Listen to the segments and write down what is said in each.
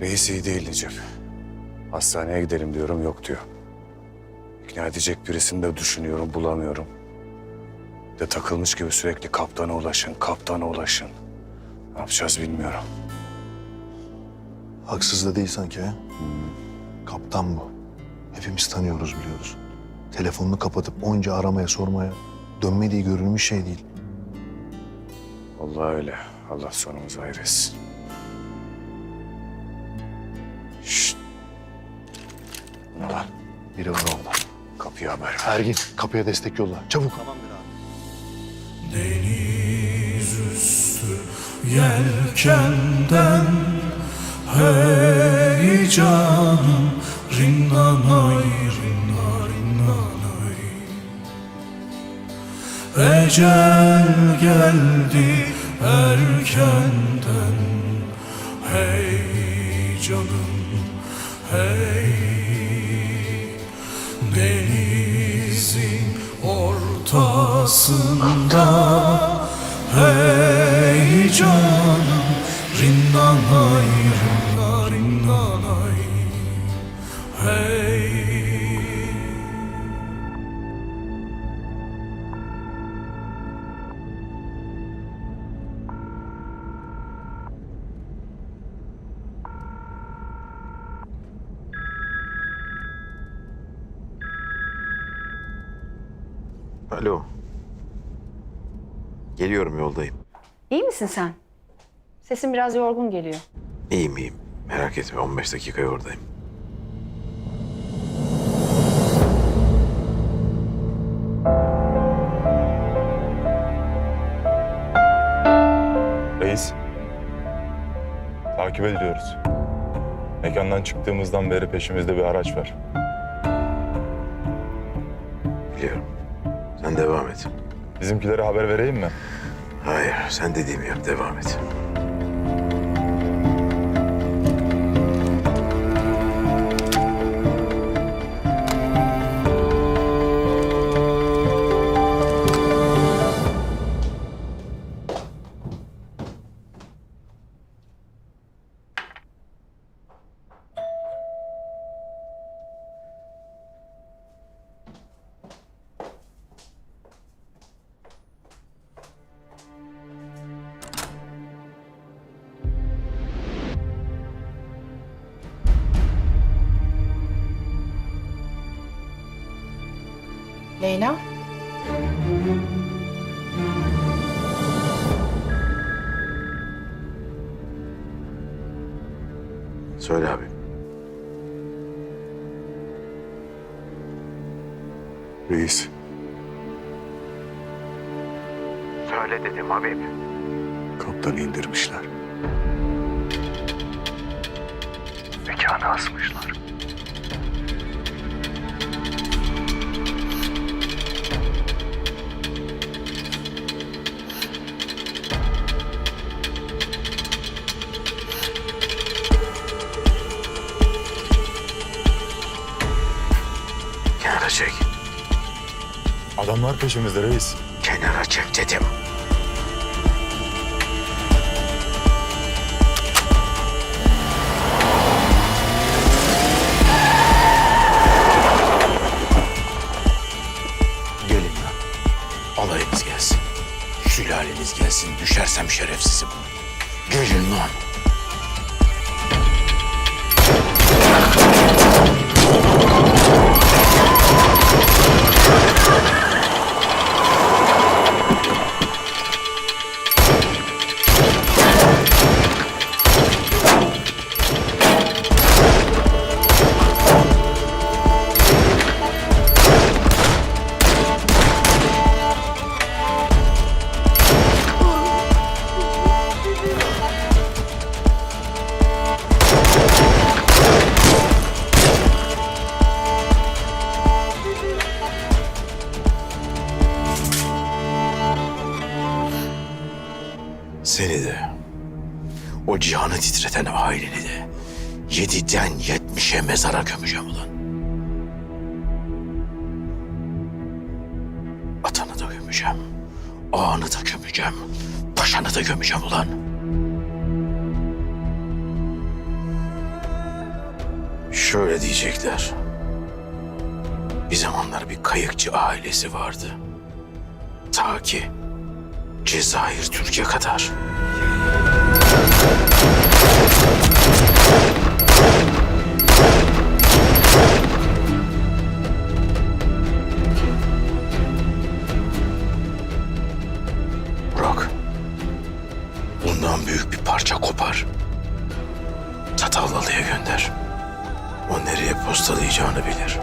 Reis iyi değil Necip. Hastaneye gidelim diyorum yok diyor. İkna edecek birisini de düşünüyorum bulamıyorum. Bir De takılmış gibi sürekli kaptana ulaşın, kaptana ulaşın. Ne yapacağız bilmiyorum. Haksız da değil sanki ha? Kaptan bu. Hepimiz tanıyoruz biliyoruz. Telefonunu kapatıp onca aramaya sormaya dönmediği görülmüş şey değil. Allah öyle. Allah sonumuzu hayır etsin. Lan? Biri var orada. Kapıya haber ver. Ergin kapıya destek yolla. Çabuk. Deniz üstü yelkenden Hey canım rinnanay rinna rinnanay Ecel geldi erkenden Hey canım hey Denizin ortasında. Hey canım Rinnanay rinna Alo. Geliyorum yoldayım. İyi misin sen? Sesin biraz yorgun geliyor. İyiyim iyiyim. Merak etme 15 dakikaya oradayım. Reis. Takip ediliyoruz. Mekandan çıktığımızdan beri peşimizde bir araç var. Biliyorum. Sen devam et. Bizimkilere haber vereyim mi? Hayır sen dediğimi yap devam et. Leyla? Söyle abi. Reis. Söyle dedim Habib. Kaptanı indirmişler. Mekanı asmışlar. Adamlar peşimizde reis. Kenara çek dedim. Gelin lan. Alayınız gelsin. Sülaleniz gelsin. Düşersem şerefsizim. Gelin lan. Seni de, o cihanı titreten aileni de yediden yetmişe mezara gömeceğim ulan. Atanı da gömeceğim, ağanı da gömeceğim, paşanı da gömeceğim ulan. Şöyle diyecekler. Bir zamanlar bir kayıkçı ailesi vardı. Ta ki Cezayir Türkiye kadar. Burak, bundan büyük bir parça kopar. Çatallı'ya gönder. O nereye postalayacağını bilir.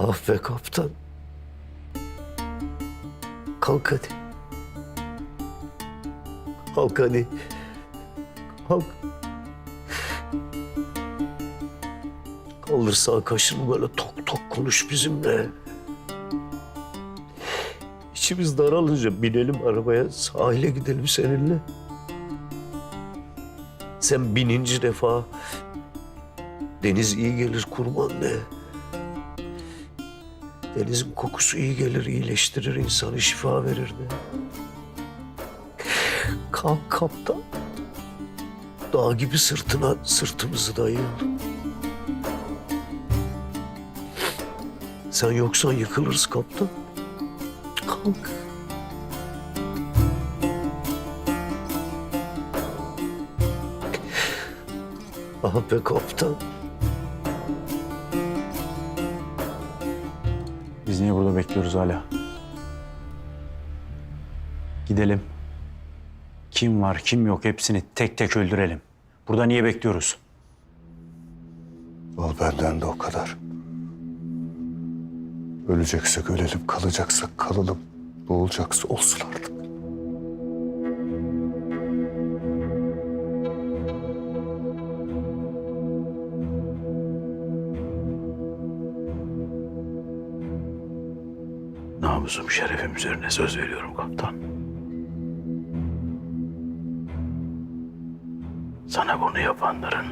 Ah be kaptan. Kalk hadi. Kalk hadi. Kalk. Kaldır sağ kaşını böyle tok tok konuş bizimle. İçimiz daralınca binelim arabaya sahile gidelim seninle. Sen bininci defa deniz iyi gelir kurban de. Denizin kokusu iyi gelir, iyileştirir insanı, şifa verir de. Kalk kaptan. Dağ gibi sırtına sırtımızı dayayalım. Sen yoksan yıkılırız kaptan. Kalk. Ah be kaptan. Biz niye burada bekliyoruz hala? Gidelim. Kim var kim yok hepsini tek tek öldürelim. Burada niye bekliyoruz? Al benden de o kadar. Öleceksek ölelim, kalacaksak kalalım. Ne olacaksa olsun artık. Namusum şerefim üzerine söz veriyorum kaptan. Sana bunu yapanların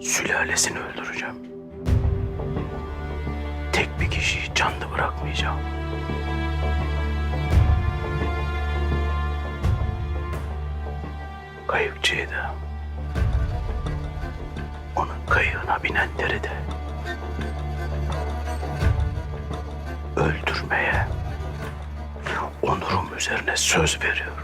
sülalesini öldüreceğim. Tek bir kişiyi canlı bırakmayacağım. Kayıkçıyı da, onun kayığına binenleri de üzerine söz veriyorum.